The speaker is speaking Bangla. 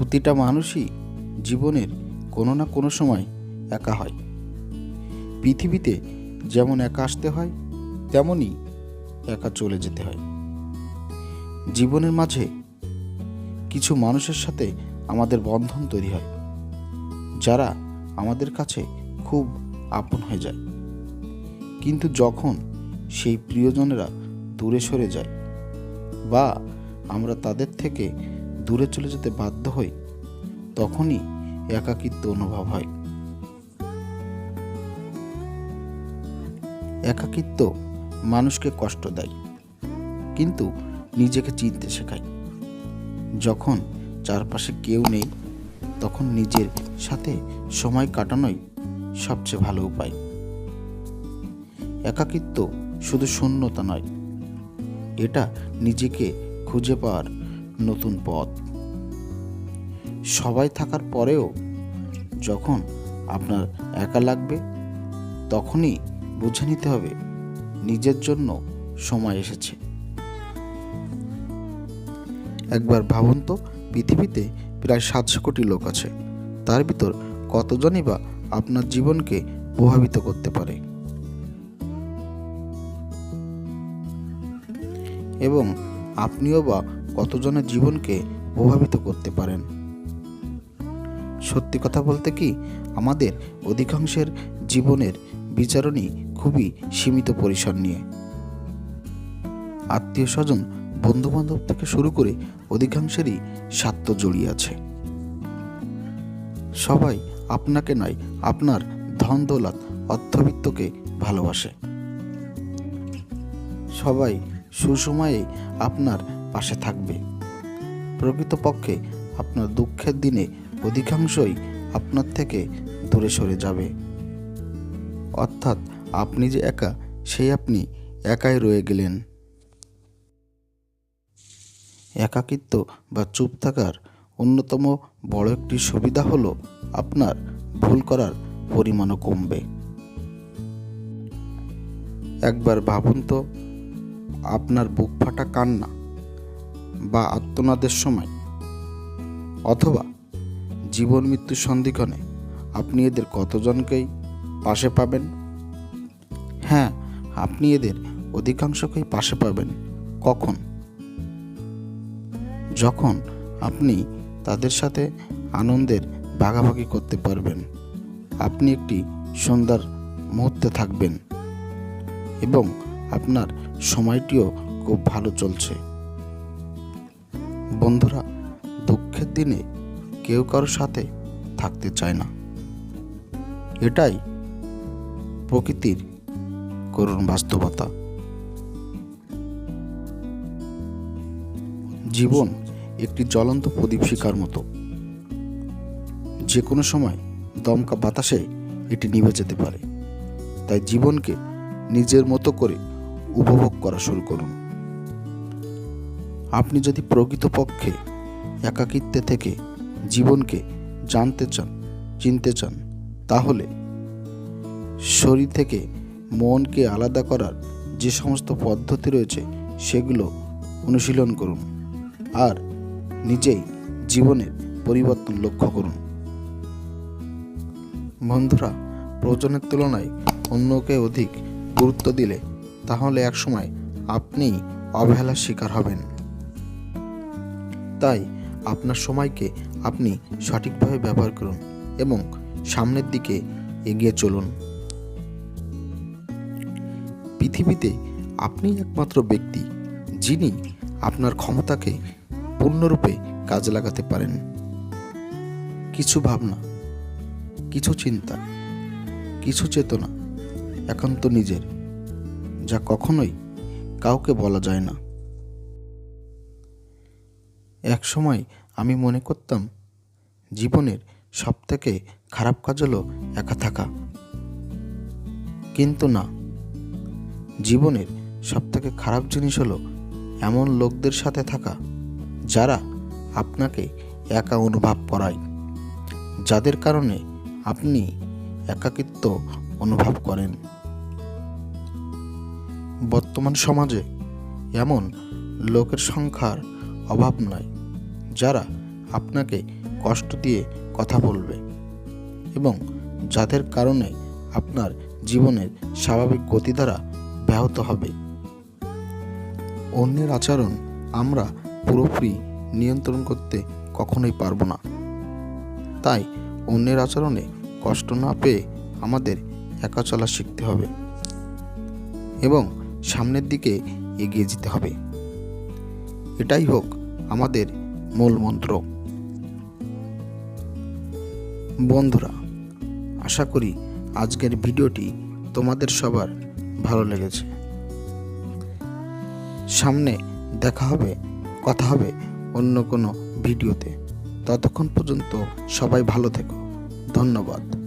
প্রতিটা মানুষই জীবনের কোনো না কোনো সময় একা হয়। পৃথিবীতে যেমন একা আসতে হয় তেমনই একা চলে যেতে হয়। জীবনের মাঝে কিছু মানুষের সাথে আমাদের বন্ধন তৈরি হয়, যারা আমাদের কাছে খুব আপন হয়ে যায়। কিন্তু যখন সেই প্রিয়জনেরা দূরে সরে যায়, বা আমরা তাদের থেকে দূরে চলে যেতে বাধ্য হই তখনই একাকিত্ব অনুভব হয়। একাকিত্ব মানুষকে কষ্ট দেয়, কিন্তু নিজেকে চিনতে শেখায়। যখন চারপাশে কেউ নেই, তখন নিজের সাথে সময় কাটানোই সবচেয়ে ভালো উপায়। একাকিত্ব শুধু শূন্যতা নয়, এটা নিজেকে খুঁজে পাওয়ার নতুন পথ। সবাই থাকার পরেও যখন আপনার একা লাগবে, তখনই বুঝে নিতে হবে নিজের জন্য সময় এসেছে। একবার ভাবুন তো, পৃথিবীতে প্রায় সাতশো কোটি লোক আছে। তার ভিতর কতজনই বা আপনার জীবনকে প্রভাবিত করতে পারে? এবং আপনিও বা কতজনের জীবনকে প্রভাবিত করতে পারেন? সত্যি কথা বলতে কি, আমাদের অধিকাংশের জীবনের বিচারণী খুবই সীমিত পরিসর নিয়ে। আত্মীয় স্বজন বন্ধুবান্ধব থেকে শুরু করে অধিকাংশেরই স্বার্থ জড়িয়ে আছে। সবাই আপনাকে নয়, আপনার ধন দৌলত, অর্থবিত্তকে ভালোবাসে। সবাই সুসময়ে আপনার পাশে থাকবে। প্রকৃতপক্ষে আপনার দুঃখের দিনে অধিকাংশই আপনার থেকে দূরে সরে যাবে। অর্থাৎ আপনি যে একা, সেই আপনি একাই রয়ে গেলেন। একাকিত্ব বা চুপ থাকার অন্যতম বড় একটি সুবিধা হলো আপনার ভুল করার পরিমাণও কমবে। একবার ভাবুন তো, আপনার বুক ফাটা কান্না বা আত্মনাদের সময়, অথবা জীবন মৃত্যুর সন্ধিক্ষণে আপনি এদের কতজনকেই পাশে পাবেন? হ্যাঁ আপনি এদের অধিকাংশকেই পাশে পাবেন। কখন? যখন আপনি তাদের সাথে আনন্দের ভাগাভাগি করতে পারবেন। আপনি একটি সুন্দর মুহূর্তে থাকবেন এবং আপনার সময়টিও খুব ভালো চলছে। বন্ধুরা, দুঃখের দিনে কেউ কারোর সাথে থাকতে চায় না। এটাই প্রকৃতির করুণ বাস্তবতা। জীবন একটি জ্বলন্ত প্রদীপ শিকার মতো। যে কোনো সময় দমকা বাতাসে এটি নিভে যেতে পারে। তাই জীবনকে নিজের মতো করে উপভোগ করা শুরু করুন। আপনি যদি প্রকৃতপক্ষে একাকিত্বে থেকে জীবনকে জানতে চান, চিনতে চান, তাহলে শরীর থেকে মনকে আলাদা করার যে সমস্ত পদ্ধতি রয়েছে, সেগুলো অনুশীলন করুন। আর নিজেই জীবনের পরিবর্তন লক্ষ্য করুন। বন্ধুরা, প্রয়োজনের তুলনায় অন্যকে অধিক গুরুত্ব দিলে তাহলে একসময় আপনিই অবহেলার শিকার হবেন। তাই আপনার সময়কে আপনি সঠিকভাবে ব্যবহার করুন এবং সামনের দিকে এগিয়ে চলুন। পৃথিবীতে আপনি একমাত্র ব্যক্তি যিনি আপনার ক্ষমতাকে পূর্ণরূপে কাজে লাগাতে পারেন। কিছু ভাবনা, কিছু চিন্তা, কিছু চেতনা একান্ত নিজের, যা কখনোই কাউকে বলা যায় না। এক সময় আমি মনে করতাম জীবনের সবথেকে খারাপ কাজ হলো একা থাকা। কিন্তু না, জীবনের সবথেকে খারাপ জিনিস হলো এমন লোকদের সাথে থাকা যারা আপনাকে একা অনুভব করায়, যাদের কারণে আপনি একাকিত্ব অনুভব করেন। বর্তমান সমাজে এমন লোকের সংখ্যার অভাব নয় যারা আপনাকে কষ্ট দিয়ে কথা বলবে এবং যাদের কারণে আপনার জীবনের স্বাভাবিক গতিধারা ব্যাহত হবে। অন্যের আচরণ আমরা পুরোপুরি নিয়ন্ত্রণ করতে কখনোই পারব না। তাই অন্যের আচরণে কষ্ট না পেয়ে আমাদের একা চলা শিখতে হবে এবং সামনের দিকে এগিয়ে যেতে হবে। এটাই হোক আমাদের মূল মন্ত্র বন্ধুরা, আশা করি আজকের ভিডিওটি তোমাদের সবার ভালো লেগেছে। সামনে দেখা হবে, কথা হবে অন্য কোনো ভিডিওতে। ততক্ষণ পর্যন্ত সবাই ভালো থেকো। ধন্যবাদ।